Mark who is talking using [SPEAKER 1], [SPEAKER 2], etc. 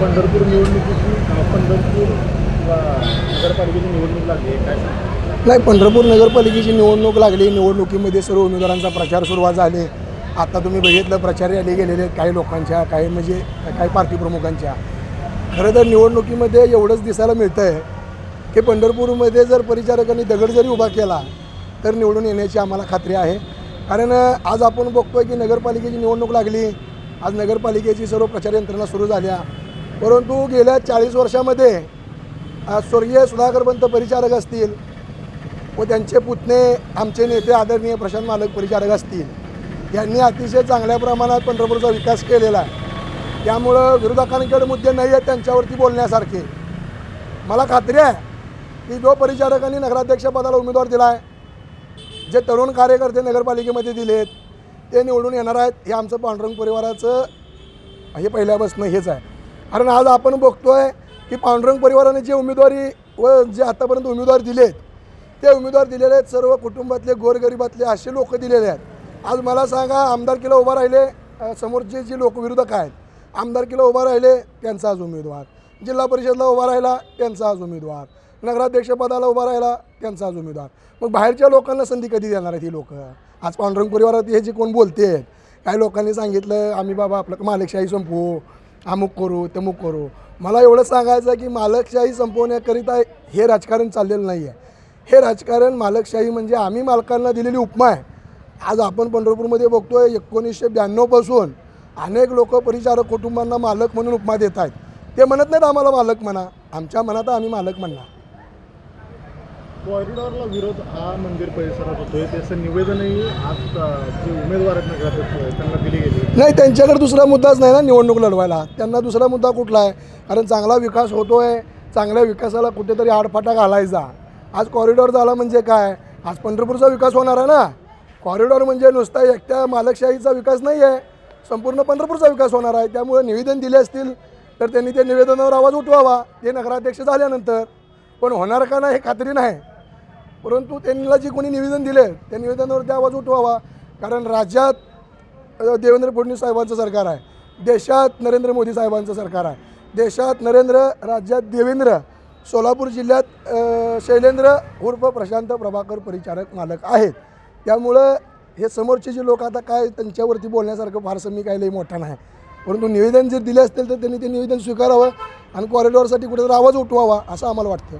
[SPEAKER 1] पंढरपूर निवडणुकीची पंढरपूर नगरपालिकेची निवडणूक लागली आहे काय
[SPEAKER 2] नाही पंढरपूर नगरपालिकेची निवडणूक लागली. निवडणुकीमध्ये सर्व उमेदवारांचा प्रचार सुरुवात झाले. आता तुम्ही बघितलं प्रचार यादी गेलेले काही लोकांच्या काही म्हणजे काही पार्टी प्रमुखांच्या. खरं तर निवडणुकीमध्ये एवढंच दिसायला मिळतं आहे की पंढरपूरमध्ये जर परिचारकांनी दगड जरी उभा केला तर निवडून येण्याची आम्हाला खात्री आहे. कारण आज आपण बघतोय की नगरपालिकेची निवडणूक लागली. आज नगरपालिकेची सर्व प्रचार यंत्रणा सुरू झाल्या. परंतु गेल्या चाळीस वर्षामध्ये स्वर्गीय सुधाकरपंत परिचारक असतील व त्यांचे पुतणे आमचे नेते आदरणीय प्रशांत मालक परिचारक असतील यांनी अतिशय चांगल्या प्रमाणात पंढरपूरचा विकास केलेला आहे. त्यामुळं विरोधकांकडे मुद्दे नाही आहेत त्यांच्यावरती बोलण्यासारखे. मला खात्री आहे की जो परिचारकांनी नगराध्यक्षपदाला उमेदवार दिला आहे जे तरुण कार्यकर्ते नगरपालिकेमध्ये दिलेत ते निवडून येणार आहेत हे आमचं पांडुरंग परिवाराचं हे पहिल्यापासून हेच आहे. कारण आज आपण बघतोय की पांडुरंग परिवाराने जे उमेदवारी व जे आतापर्यंत उमेदवार दिलेत ते उमेदवार दिलेले आहेत सर्व कुटुंबातले गोरगरिबातले असे लोक दिलेले आहेत. आज मला सांगा आमदारकीला उभा राहिले समोरचे जे लोकविरोधक आहेत आमदारकीला उभा राहिले त्यांचा आज उमेदवार. जिल्हा परिषदला उभा राहिला त्यांचा आज उमेदवार. नगराध्यक्षपदाला उभा राहिला त्यांचा आज उमेदवार. मग बाहेरच्या लोकांना संधी कधी देणार आहेत ही लोक? आज पांडुरंग परिवारात हे जे कोण बोलते आहेत काही लोकांनी सांगितलं आम्ही बाबा आपलं मालेकशाही संपवू अमुक करू तमुक करू. मला एवढं सांगायचं आहे की मालकशाही संपवण्याकरिता हे राजकारण चाललेलं नाही आहे हे राजकारण मालकशाही म्हणजे आम्ही मालकांना दिलेली उपमा आहे. आज आपण पंढरपूरमध्ये बघतोय एकोणीसशे ब्याण्णवपासून अनेक लोक परिचारक कुटुंबांना मालक म्हणून उपमा देत आहेत. ते म्हणत नाहीत आम्हाला मालक म्हणा. आमच्या मनात आम्ही मालक म्हणणार.
[SPEAKER 1] कॉरिडॉरला विरोध हा मंदिर परिसरात होतोय. त्याचं निवेदनही आज जे उमेदवार आहेत नगराध्यक्ष त्यांना दिली गेली.
[SPEAKER 2] नाही त्यांच्याकडे दुसरा मुद्दाच नाही ना निवडणूक लढवायला. त्यांना दुसरा मुद्दा कुठला आहे? कारण चांगला विकास होतोय. चांगल्या विकासाला कुठेतरी आडफाटा घालायचा. आज कॉरिडॉर झाला म्हणजे काय? आज पंढरपूरचा विकास होणार आहे ना? कॉरिडॉर म्हणजे नुसता एकट्या मालकशाहीचा विकास नाही आहे संपूर्ण पंढरपूरचा विकास होणार आहे. त्यामुळे निवेदन दिले असतील तर त्यांनी त्या निवेदनावर आवाज उठवावा. ते नगराध्यक्ष झाल्यानंतर पण होणार का नाही हे खात्री नाही. परंतु त्यांना जे कोणी निवेदन दिले त्या निवेदनावरती आवाज उठवावा. कारण राज्यात देवेंद्र फडणवीस साहेबांचं सरकार आहे. देशात नरेंद्र मोदी साहेबांचं सरकार आहे. देशात नरेंद्र राज्यात देवेंद्र सोलापूर जिल्ह्यात शैलेंद्र उर्फ प्रशांत प्रभाकर परिचारक मालक आहेत. त्यामुळं हे समोरचे जे लोक आता काय त्यांच्यावरती बोलण्यासारखं फारसं मी काही लई मोठा नाही. परंतु निवेदन जर दिले असतील तर त्यांनी ते निवेदन स्वीकारावं. आणि कॉरिडॉरसाठी कुठेतरी आवाज उठवावा असं आम्हाला वाटतं.